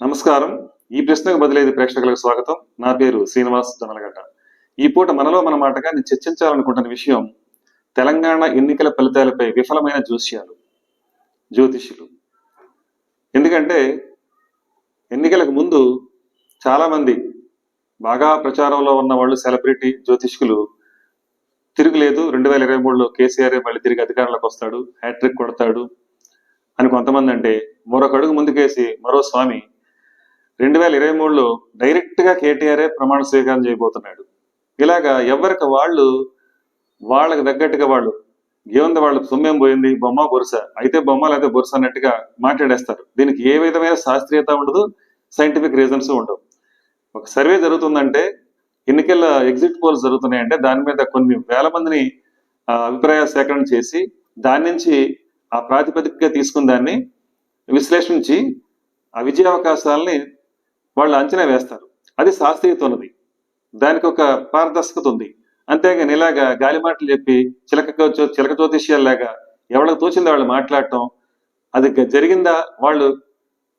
నమస్కారం. ఈ ప్రశ్నకు బదిలేదు ప్రేక్షకులకు స్వాగతం. నా పేరు శ్రీనివాస్ జొన్నలగడ్డ. ఈ పూట మనలో మన మాటగా నేను చర్చించాలనుకుంటున్న విషయం తెలంగాణ ఎన్నికల ఫలితాలపై విఫలమైన జ్యోష్యాలు జ్యోతిష్యులు. ఎందుకంటే ఎన్నికలకు ముందు చాలామంది బాగా ప్రచారంలో ఉన్న వాళ్ళు సెలబ్రిటీ జ్యోతిష్కులు తిరుగులేదు. రెండు వేల ఇరవై మూడులో కేసీఆర్ మళ్ళీ తిరిగి అధికారంలోకి వస్తాడు హ్యాట్రిక్ కొడతాడు అని కొంతమంది అంటే మరొక అడుగు ముందుకేసి మరో స్వామి రెండు వేల ఇరవై మూడులో డైరెక్ట్గా కేటీఆరే ప్రమాణ స్వీకారం చేయబోతున్నాడు. ఇలాగా ఎవరికి వాళ్ళు వాళ్ళకి తగ్గట్టుగా వాళ్ళు ఏముంది వాళ్ళ సొమ్మేం పోయింది? బొమ్మ బొరుస. అయితే బొమ్మ లేకపోతే బొరుస అన్నట్టుగా మాట్లాడేస్తారు. దీనికి ఏ విధమైన శాస్త్రీయత ఉండదు సైంటిఫిక్ రీజన్స్ ఉండవు. ఒక సర్వే జరుగుతుందంటే ఎన్నికల ఎగ్జిట్ పోల్స్ జరుగుతున్నాయంటే దాని మీద కొన్ని వేల మందిని అభిప్రాయ సేకరణ చేసి దాని నుంచి ఆ ప్రాతిపదికగా తీసుకున్న దాన్ని విశ్లేషించి ఆ విజయావకాశాలని వాళ్ళు అంచనా వేస్తారు. అది శాస్త్రీయత ఉన్నది దానికి ఒక పారదర్శకత ఉంది. అంతేగాని ఇలాగా గాలి మాటలు చెప్పి చిలక జ్యో- చిలక జ్యోతిష్యాల్లాగా ఎవరికి తోచిందో వాళ్ళు మాట్లాడటం అది జరిగిందా వాళ్ళు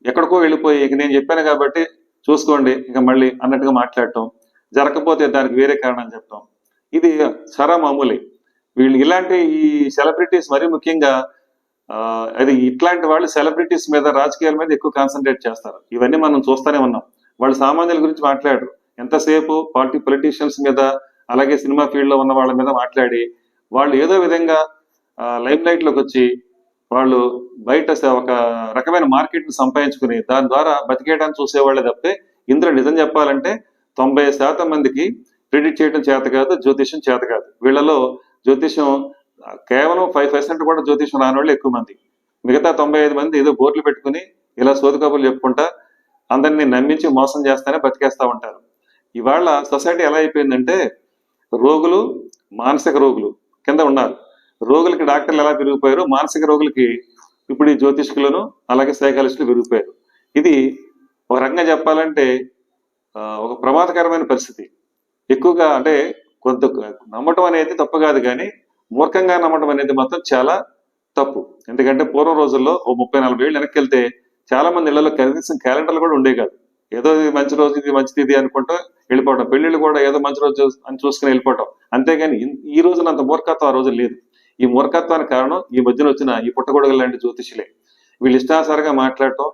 ఎక్కడికో వెళ్ళిపోయి ఇక నేను చెప్పాను కాబట్టి చూసుకోండి ఇక మళ్ళీ అన్నట్టుగా మాట్లాడటం జరగకపోతే దానికి వేరే కారణం చెప్పటం. ఇది చాలా మామూలే. వీళ్ళు ఇలాంటి ఈ సెలబ్రిటీస్ మరీ ముఖ్యంగా అది ఇట్లాంటి వాళ్ళు సెలబ్రిటీస్ మీద రాజకీయాల మీద ఎక్కువ కాన్సన్ట్రేట్ చేస్తారు. ఇవన్నీ మనం చూస్తూనే ఉన్నాం. వాళ్ళు సామాన్యుల గురించి మాట్లాడరు. ఎంతసేపు పార్టీ పొలిటీషియన్స్ మీద అలాగే సినిమా ఫీల్డ్లో ఉన్న వాళ్ళ మీద మాట్లాడి వాళ్ళు ఏదో విధంగా లైఫ్ లైట్లోకి వచ్చి వాళ్ళు బయట ఒక రకమైన మార్కెట్ని సంపాదించుకుని దాని ద్వారా బతికేయడానికి చూసేవాళ్ళే తప్పే ఇందులో నిజం చెప్పాలంటే తొంభై శాతం మందికి ప్రిడిక్ట్ చేయడం చేత కాదు జ్యోతిష్యం చేత కాదు. వీళ్ళలో జ్యోతిష్యం కేవలం ఫైవ్ పర్సెంట్ కూడా జ్యోతిష్యం రాని వాళ్ళు ఎక్కువ మంది. మిగతా తొంభై ఐదు మంది ఏదో బోర్డులు పెట్టుకుని ఇలా సోది కబుర్లు చెప్పుకుంటా అందరినీ నమ్మించి మోసం చేస్తానే బతికేస్తూ ఉంటారు. ఇవాళ సొసైటీ ఎలా అయిపోయిందంటే రోగులు మానసిక రోగులు కింద ఉన్నారు. రోగులకి డాక్టర్లు ఎలా పెరిగిపోయారు? మానసిక రోగులకి ఇప్పుడు ఈ జ్యోతిష్కులను అలాగే సైకాలజిస్టులు పెరిగిపోయారు. ఇది ఒక రకంగా చెప్పాలంటే ఒక ప్రమాదకరమైన పరిస్థితి. ఎక్కువగా అంటే కొంత నమ్మటం అనేది తప్పు కాదు కానీ మూర్ఖంగా నమ్మటం అనేది మాత్రం చాలా తప్పు. ఎందుకంటే పూర్వం రోజుల్లో ఓ ముప్పై నలభై ఏళ్ళు వెనక్కి వెళ్తే చాలా మంది ఇళ్ళలో కనీసం క్యాలెండర్లు కూడా ఉండే కాదు. ఏదో ఇది మంచి రోజు ఇది మంచిది ఇది అనుకుంటూ వెళ్ళిపోవడం పెళ్ళిళ్ళు కూడా ఏదో మంచి రోజు అని చూసుకుని వెళ్ళిపోవడం అంతేగాని ఈ రోజున అంత మూర్ఖత్వం ఆ రోజు లేదు. ఈ మూర్ఖత్వానికి కారణం ఈ మధ్యన వచ్చిన ఈ పుట్టగొడుగు లాంటి జ్యోతిషులే. వీళ్ళు ఇష్టాసారంగా మాట్లాడటం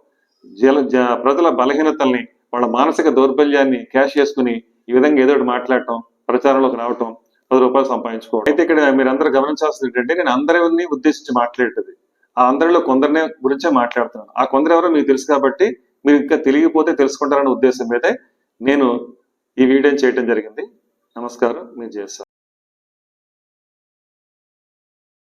జల జ- ప్రజల బలహీనతల్ని వాళ్ళ మానసిక దౌర్బల్యాన్ని క్యాష్ చేసుకుని ఈ విధంగా ఏదో ఒకటి మాట్లాడటం ప్రచారంలోకి రావటం పది రూపాయలు సంపాదించుకోవడం అయితే ఇక్కడ మీరు అందరూ గమనించాల్సింది ఏంటంటే నేను అందరిని ఉద్దేశించి మాట్లాడేది ఆ అందరిలో కొందరినే గురించే మాట్లాడుతున్నాను. ఆ కొందరు ఎవరో మీకు తెలుసు కాబట్టి మీరు ఇంకా తెలియకపోతే తెలుసుకుంటారనే ఉద్దేశం మీదే నేను ఈ వీడియోని చేయటం జరిగింది. నమస్కారం. నేను చేస్తాను